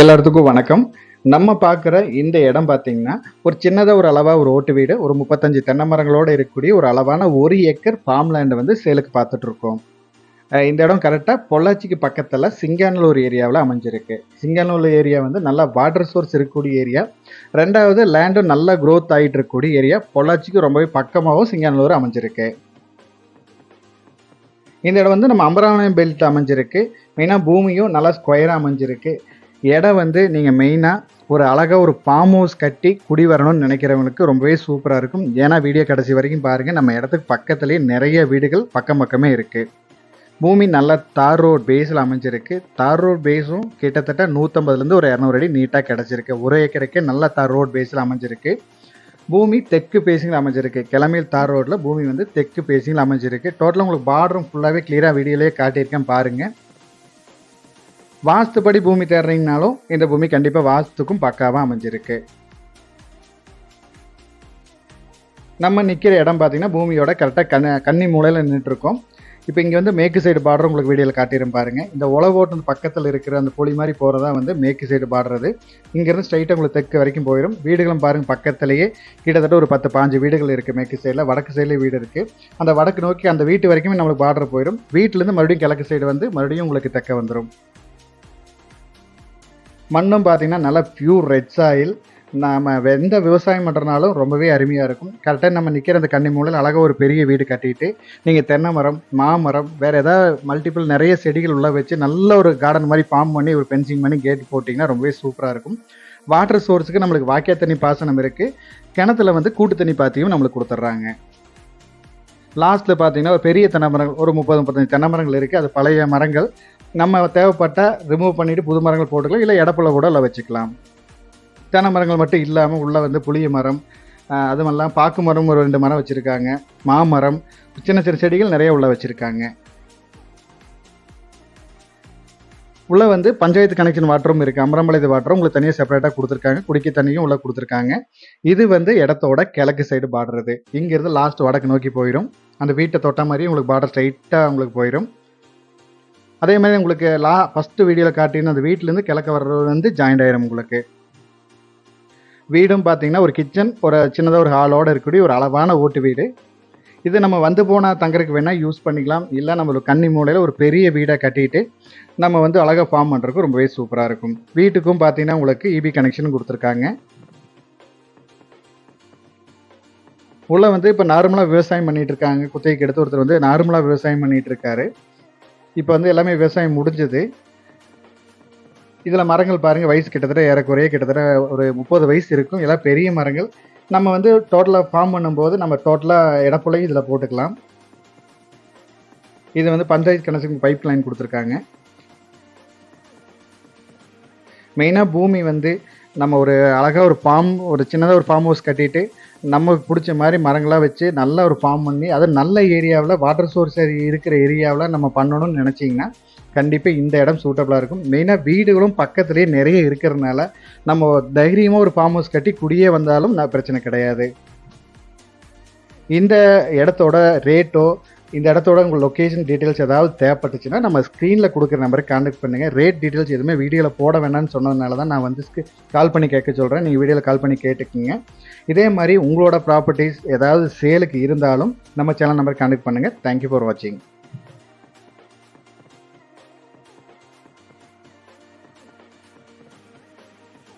எல்லாத்துக்கும் வணக்கம். நம்ம பார்க்குற இந்த இடம் பார்த்தீங்கன்னா ஒரு சின்னதாக ஒரு அளவாக ஒரு ஓட்டு வீடு ஒரு முப்பத்தஞ்சு தென்னை மரங்களோடு இருக்கக்கூடிய ஒரு அளவான ஒரு ஏக்கர் ஃபார்ம் லேண்டை வந்து சேலுக்கு பார்த்துட்ருக்கோம். இந்த இடம் கரெக்டாக பொள்ளாச்சிக்கு பக்கத்தில் சிங்கானூர் ஏரியாவில் அமைஞ்சிருக்கு. சிங்கானூர் ஏரியா வந்து நல்லா வாட்டர் சோர்ஸ் இருக்கக்கூடிய ஏரியா. ரெண்டாவது லேண்டும் நல்லா க்ரோத் ஆகிட்டு இருக்கக்கூடிய ஏரியா. பொள்ளாச்சிக்கு ரொம்பவே பக்கமாகவும் சிங்கானூர் அமைஞ்சிருக்கு. இந்த இடம் வந்து நம்ம அம்பராவணம் பெல்ட் அமைஞ்சிருக்கு. மெயினாக பூமியும் நல்லா ஸ்கொயராக அமைஞ்சிருக்கு. இடம் வந்து நீங்கள் மெயினாக ஒரு அழகாக ஒரு ஃபார்ம் ஹவுஸ் கட்டி குடி வரணும்னு நினைக்கிறவங்களுக்கு ரொம்பவே சூப்பராக இருக்கும். ஏன்னா வீடியோ கடைசி வரைக்கும் பாருங்கள் நம்ம இடத்துக்கு பக்கத்துலேயே நிறைய வீடுகள் பக்கம் பக்கமே இருக்குது பூமி நல்லா தார் ரோட் பேஸில் அமைஞ்சிருக்கு. தார் ரோட் பேஸும் கிட்டத்தட்ட நூற்றம்பதுலேருந்து ஒரு இரநூறு அடி நீட்டாக கிடச்சிருக்கு. ஒரு ஏக்கருக்கே நல்ல தார் ரோட் பேஸில் அமைஞ்சிருக்கு. பூமி தெற்கு பேசிங்கில் அமைஞ்சிருக்கு. கிளமையில் தார் ரோட்டில் பூமி வந்து தெற்கு பேசிங்கில் அமைஞ்சிருக்கு. டோட்டலாக உங்களுக்கு பார்டரும் ஃபுல்லாகவே கிளியராக வீடியோலேயே காட்டியிருக்கேன் பாருங்கள் வாஸ்துப்படி பூமி தேடுறீங்கனாலும் இந்த பூமி கண்டிப்பாக வாஸ்துக்கும் பக்காவாக அமைஞ்சிருக்கு. நம்ம நிற்கிற இடம் பார்த்தீங்கன்னா பூமியோட கரெக்டாக கண்ண கன்னி மூலையில் நின்றுட்டுருக்கோம் இப்போ இங்கே வந்து மேற்கு சைடு பார்டர் உங்களுக்கு வீடியோவில் காட்டிடும் பாருங்க. இந்த உழவோட்டு பக்கத்தில் இருக்கிற அந்த புலி மாதிரி போகிறதா வந்து மேற்கு சைடு பாடுறது இங்கேருந்து ஸ்ட்ரைட்டாக உங்களுக்கு தெற்கு வரைக்கும் போயிடும் வீடுகளும் பாருங்கள் பக்கத்துலேயே கிட்டத்தட்ட ஒரு பத்து பாஞ்சு வீடுகள் இருக்குது மேற்கு சைடில் வடக்கு சைடில் வீடு இருக்குது அந்த வடக்கு நோக்கி அந்த வீட்டு வரைக்குமே நம்மளுக்கு பார்டர் போயிடும் வீட்டிலேருந்து மறுபடியும் கிழக்கு சைடு வந்து மறுபடியும் உங்களுக்கு தெக்க வந்துடும் மண்ணும் பார்த்தீங்கன்னா நல்லா பியூர் ரெட் சாயில் நாம் எந்த விவசாயம் பண்ணுறனாலும் ரொம்பவே அருமையாக இருக்கும். கரெக்டாக நம்ம நிற்கிற அந்த கண்ணி மூலையில் அழகாக ஒரு பெரிய வீடு கட்டிட்டு நீங்கள் தென்னை மரம் மாமரம் வேறு ஏதாவது மல்டிபிள் நிறைய செடிகள் உள்ள வச்சு நல்ல ஒரு கார்டன் மாதிரி ஃபார்ம் பண்ணி ஒரு பென்சிங் பண்ணி கேட் போட்டிங்கன்னா ரொம்பவே சூப்பராக இருக்கும். வாட்டர் சோர்ஸுக்கு நம்மளுக்கு வாக்கிய தண்ணி பாசனம் இருக்குது கிணத்துல வந்து கூட்டு தண்ணி பாத்தியும் நம்மளுக்கு கொடுத்துட்றாங்க. லாஸ்ட்டில் பார்த்தீங்கன்னா ஒரு பெரிய தென்னை மரங்கள் ஒரு முப்பது முப்பத்தஞ்சு தென்னை மரங்கள் இருக்குது அது பழைய மரங்கள். நம்ம தேவைப்பட்டால் ரிமூவ் பண்ணிவிட்டு புது மரங்கள் போட்டுக்கலாம். இல்லை இடப்புல கூட அதில் வச்சுக்கலாம். தென்னை மரங்கள் மட்டும் இல்லாமல் உள்ளே வந்து புளிய மரம் அதுமெல்லாம் பாக்கு மரம் ஒரு ரெண்டு மரம் வச்சுருக்காங்க. மாமரம் சின்ன சின்ன செடிகள் நிறைய உள்ள வச்சுருக்காங்க. உள்ளே வந்து பஞ்சாயத்து கனெக்ஷன் வாட்டரும் இருக்குது அமரம்பாளையத்து வாட்டரும் உங்களுக்கு தனியாக செப்பரேட்டாக கொடுத்துருக்காங்க. குடிக்க தண்ணியும் உள்ளே கொடுத்துருக்காங்க. இது வந்து இடத்தோட கிழக்கு சைடு பாடுறது இங்கேருந்து லாஸ்ட் வடக்கு நோக்கி போயிடும் அந்த வீட்டை தொட்ட மாதிரி உங்களுக்கு பார்டர் ஸ்ட்ரைட்டாக உங்களுக்கு போயிடும் அதே மாதிரி உங்களுக்கு லா ஃபஸ்ட்டு வீடியோவில் காட்டின அந்த வீட்டிலேருந்து கிழக்க வர்றது வந்து ஜாயிண்ட் ஆயிரும் உங்களுக்கு. வீடும் பார்த்தீங்கன்னா ஒரு கிச்சன் ஒரு சின்னதாக ஒரு ஹாலோடு இருக்கக்கூடிய ஒரு அளவான ஓட்டு வீடு. இது நம்ம வந்து போனால் தங்கறதுக்கு வேணால் யூஸ் பண்ணிக்கலாம். இல்லை நம்மளுக்கு கன்னி மூலையில் ஒரு பெரிய வீடை கட்டிட்டு நம்ம வந்து அழகாக ஃபார்ம் பண்ணுறதுக்கு ரொம்பவே சூப்பராக இருக்கும். வீட்டுக்கும் பார்த்தீங்கன்னா உங்களுக்கு இபி கனெக்ஷன் கொடுத்துருக்காங்க. உள்ளே வந்து இப்போ நார்மலாக விவசாயம் பண்ணிகிட்டு இருக்காங்க. குத்தகைக்கு எடுத்து ஒருத்தர் வந்து நார்மலாக விவசாயம் பண்ணிகிட்டு இருக்காரு. இப்போ வந்து எல்லாமே விவசாயம் முடிஞ்சது. இதில் மரங்கள் பாருங்கள் வயசு கிட்டத்தட்ட ஏறக்குறைய கிட்டத்தட்ட ஒரு முப்பது வயசு இருக்கும். எல்லாம் பெரிய மரங்கள். நம்ம வந்து டோட்டலாக ஃபார்ம் பண்ணும்போது நம்ம டோட்டலாக இடப்புலையும் இதில் போட்டுக்கலாம். இது வந்து பஞ்சாயத்து கனெக்ஷன் பைப் லைன் கொடுத்துருக்காங்க மெயினாக பூமி வந்து நம்ம ஒரு அழகாக ஒரு ஃபார்ம் ஒரு சின்னதாக ஒரு ஃபார்ம் ஹவுஸ் கட்டிட்டு நமக்கு பிடிச்ச மாதிரி மரங்களாக வச்சு நல்ல ஒரு ஃபார்ம் பண்ணி அது நல்ல ஏரியாவில் வாட்டர் சோர்ஸ் இருக்கிற ஏரியாவில் நம்ம பண்ணணும்னு நினச்சிங்கன்னா கண்டிப்பாக இந்த இடம் சூட்டபுளாக இருக்கும். மெயினாக வீடுகளும் பக்கத்துலேயே நிறைய இருக்கிறதுனால நம்ம தைரியமாக ஒரு ஃபார்ம் ஹவுஸ் கட்டி குடியே வந்தாலும் நான் பிரச்சனை கிடையாது. இந்த இடத்தோட ரேட்டோ இந்த இடத்தோட உங்கள் லொக்கேஷன் டீட்டெயில்ஸ் ஏதாவது தேவைப்பட்டுச்சுன்னா நம்ம ஸ்க்ரீனில் கொடுக்குற நம்பருக்கு காண்டக்ட் பண்ணுங்கள் ரேட் டீட்டெயில்ஸ் எதுவுமே வீடியோவில் போட வேணாம்னு சொன்னதுனால தான் நான் வந்து கால் பண்ணி கேட்க சொல்கிறேன் நீங்கள் வீடியோவில் கால் பண்ணி கேட்டுக்கிங்க. இதே மாதிரி உங்களோட ப்ராப்பர்ட்டிஸ் ஏதாவது சேலுக்கு இருந்தாலும் நம்ம சேனல் நம்பருக்கு காண்டக்ட் பண்ணுங்கள் தேங்க்யூ ஃபார் வாட்சிங்